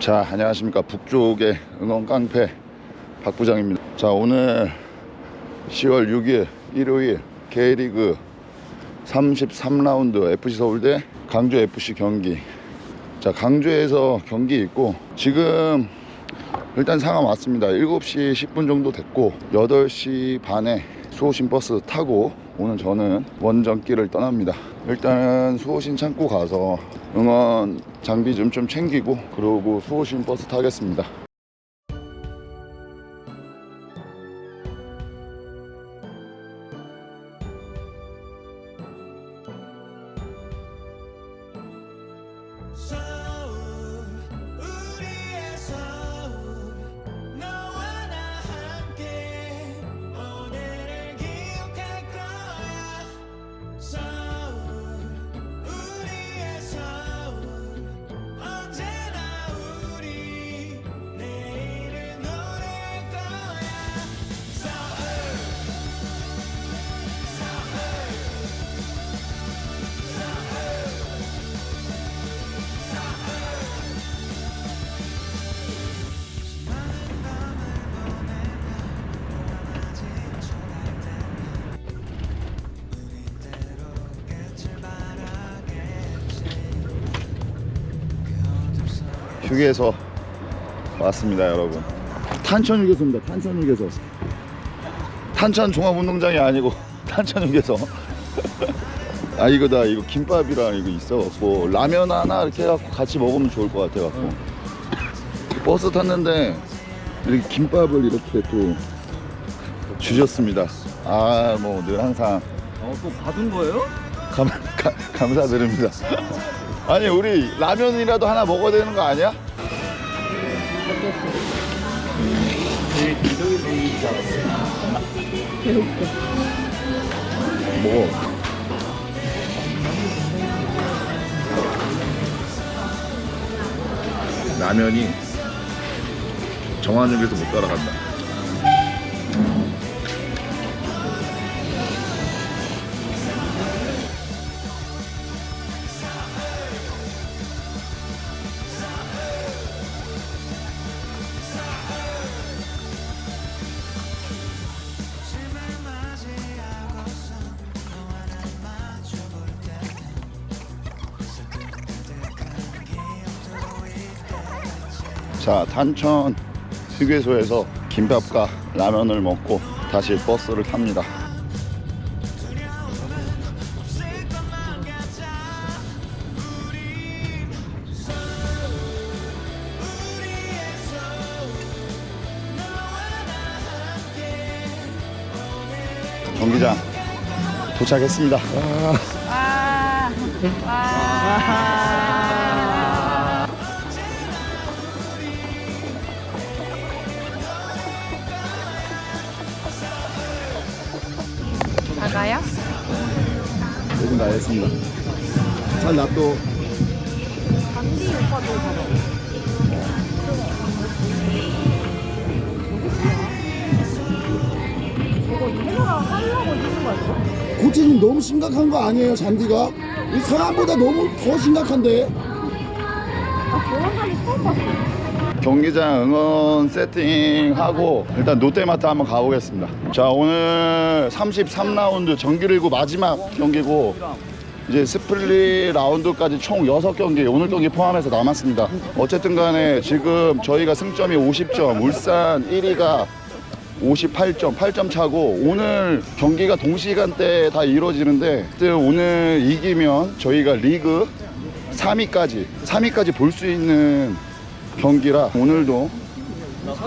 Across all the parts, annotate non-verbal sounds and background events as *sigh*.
자 안녕하십니까. 북쪽의 응원 깡패 박 부장입니다. 자 오늘 10월 6일 일요일 K리그 33라운드 FC 서울대 강주 FC 경기. 자 강주에서 경기 있고 지금 일단 상황 왔습니다. 7시 10분 정도 됐고 8시 반에 수호신 버스 타고 오늘 저는 원정길을 떠납니다. 일단은 수호신 창고 가서 응원 장비 좀 좀 챙기고 그러고 수호신 버스 타겠습니다 휴게소 왔습니다 여러분. 탄천 휴게소입니다. 탄천 휴게소. 탄천 종합운동장이 아니고 *laughs* 탄천 휴게소. *laughs* 아 이거 다. 이거 김밥이랑 이거 있어갖고 라면 하나 이렇게 해갖고 같이 먹으면 좋을 것 같아갖고. 버스 탔는데 이렇게 김밥을 이렇게 또 주셨습니다. 아 뭐 늘 항상 어, 또 받은 거예요? 감, 가- 감사드립니다 *laughs* 아니 우리 라면이라도 하나 먹어야 되는 거 아니야? 먹어 라면이 정한욱에서 못 따라간다 자 탄천 휴게소에서 김밥과 라면을 먹고 다시 버스를 탑니다. 경기장 도착했습니다. 아. 나가요? 조금 다 했습니다 잘 놔둬 강디 오빠도 잡아. 저거 해가 하려고 있는 거 아니야? 코치님 너무 심각한 거 아니에요 잔디가? 이 사람보다 너무 더 심각한데? 아, 저런 사람 처음 봤어. 경기장 응원 세팅하고 일단 롯데마트 한번 가보겠습니다. 자 오늘 33라운드 정규리그 마지막 경기고 이제 스플릿 라운드까지 총 6경기 오늘 경기 포함해서 남았습니다. 어쨌든 간에 지금 저희가 승점이 50점 울산 1위가 58점, 8점 차고 오늘 경기가 동시간대에 다 이루어지는데 오늘 이기면 저희가 리그 3위까지 3위까지 볼 수 있는 경기라 오늘도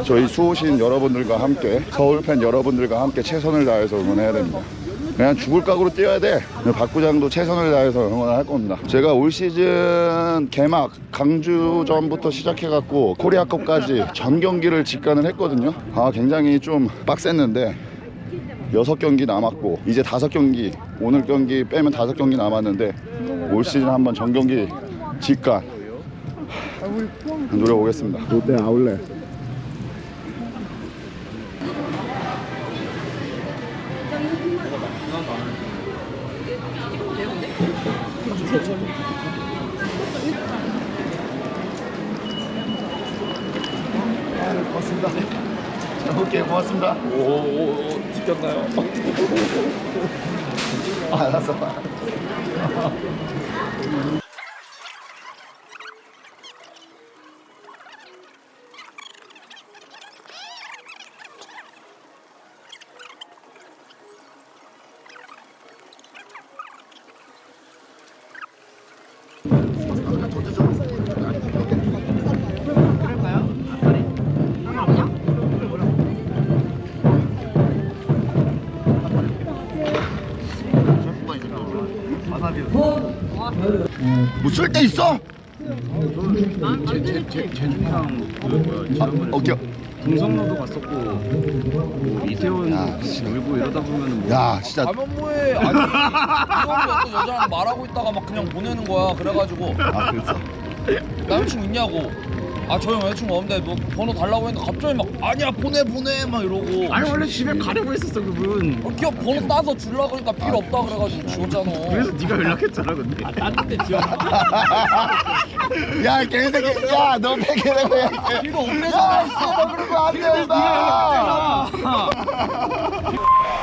저희 수호신 여러분들과 함께 서울 팬 여러분들과 함께 최선을 다해서 응원해야 됩니다. 그냥 죽을 각오로 뛰어야 돼. 박 부장도 최선을 다해서 응원을 할 겁니다. 제가 올 시즌 개막 강주전부터 시작해갖고 코리아컵까지 전 경기를 직관을 했거든요. 아 굉장히 좀 빡셌는데 여섯 경기 남았고 이제 다섯 경기 오늘 경기 빼면 다섯 경기 남았는데 올 시즌 한번 전 경기 직관 노려보겠습니다. 롯데 아울렛. 고맙습니다. 네, 잘 볼게요. 고맙습니다. 오오오 지켰나요? *laughs* 알았어. 뭐 쓸 데 있어? 제주랑 그 뭐야 오케이. 동성로도 갔었고 뭐 이태원 야, 놀고 이러다 보면은 뭐 야, 진짜. 가면 뭐해? 아니 이형이 어떤 여자랑 말하고 있다가 막 그냥 보내는 거야. 그래가지고 아, 그랬어? 남자친구 있냐고. 아 저 형 여자친구 없는데 너 번호 달라고 했는데 갑자기 막 아니야 보내 보내 막 이러고. 아니 원래 집에 가려고 했었어 그분 어, 기업 번호 따서 줄라 그러니까 필요 없다 그래가지고 지웠잖아. 그래서 네가 연락했잖아 근데 딴데 지웠. 야, 개새끼. 야, 너 폐기라고 해. 필요 없네. 야, 씨, 너 그러면 안 돼, 임 *laughs*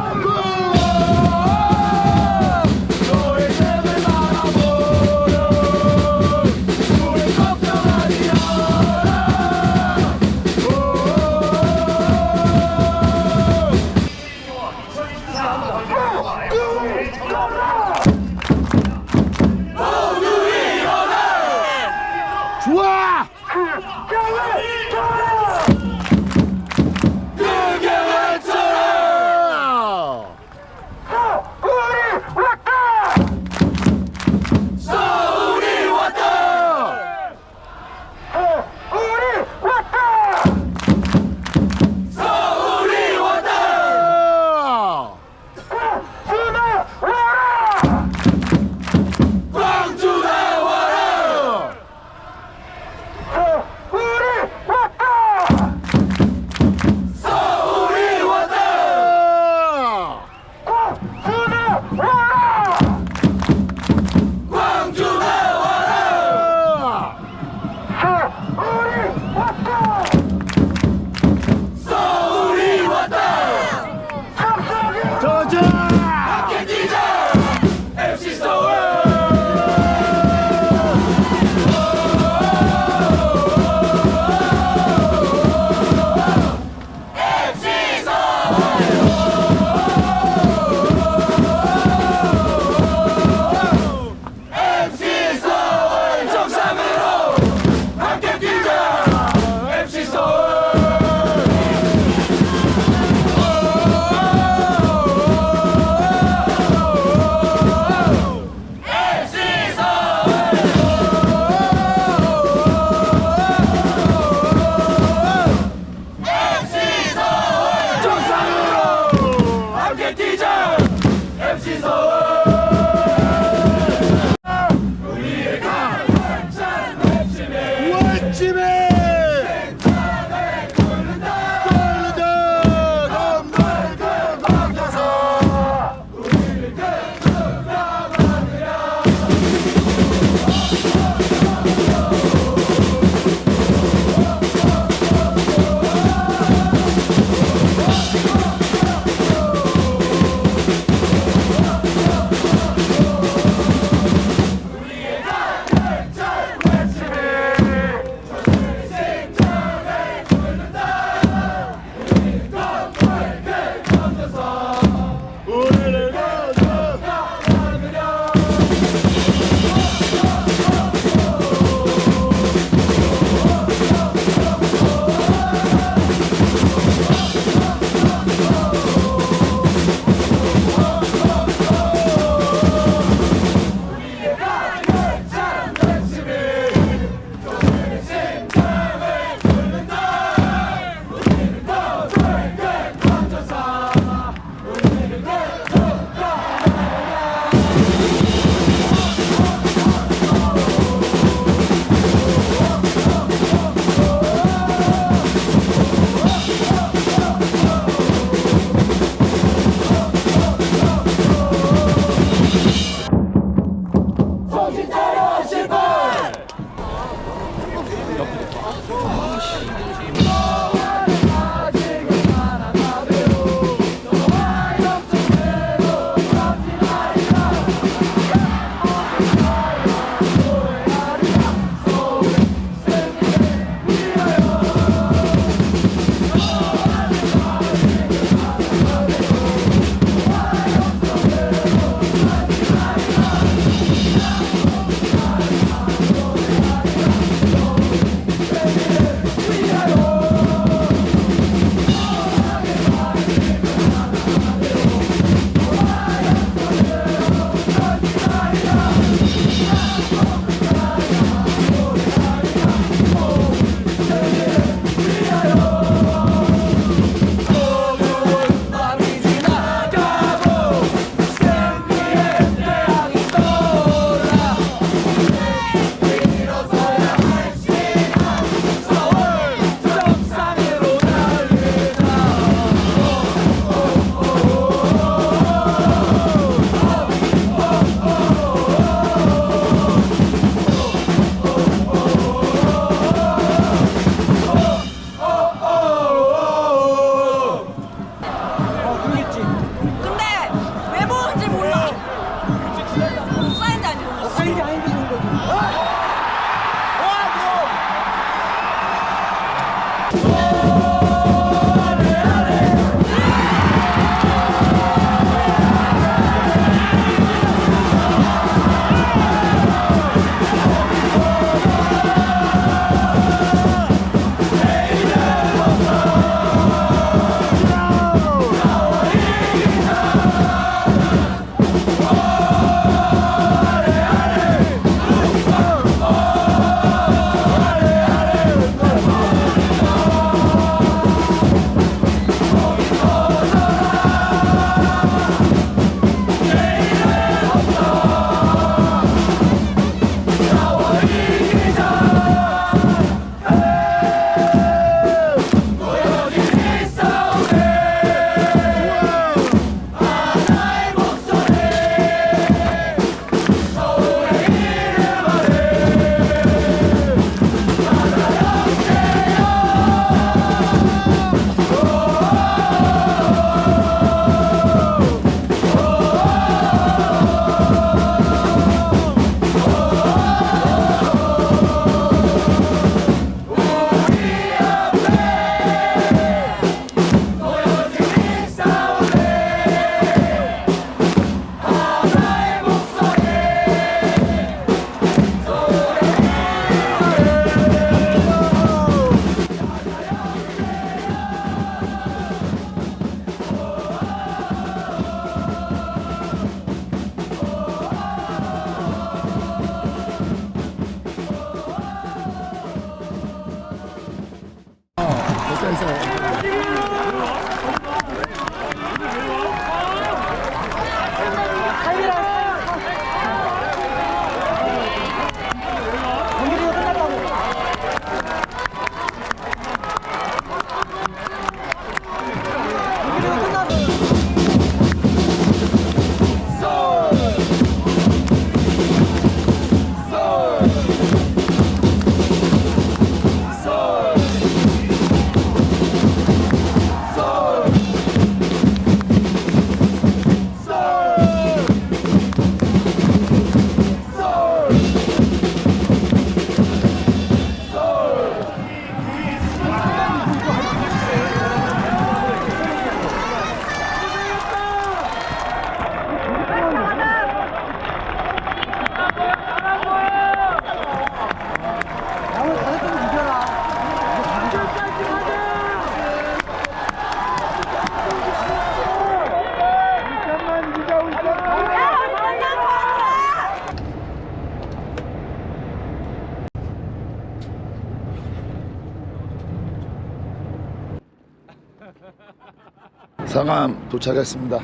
상암 도착했습니다.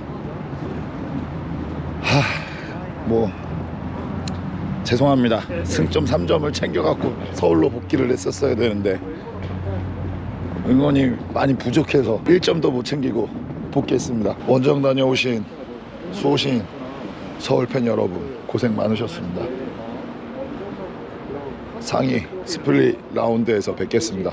하, 뭐 죄송합니다. 승점 3점을 챙겨갖고 서울로 복귀를 했었어야 되는데 응원이 많이 부족해서 1점도 못 챙기고 복귀했습니다. 원정 다녀오신 수호신 서울 팬 여러분 고생 많으셨습니다. 상위 스플릿 라운드에서 뵙겠습니다.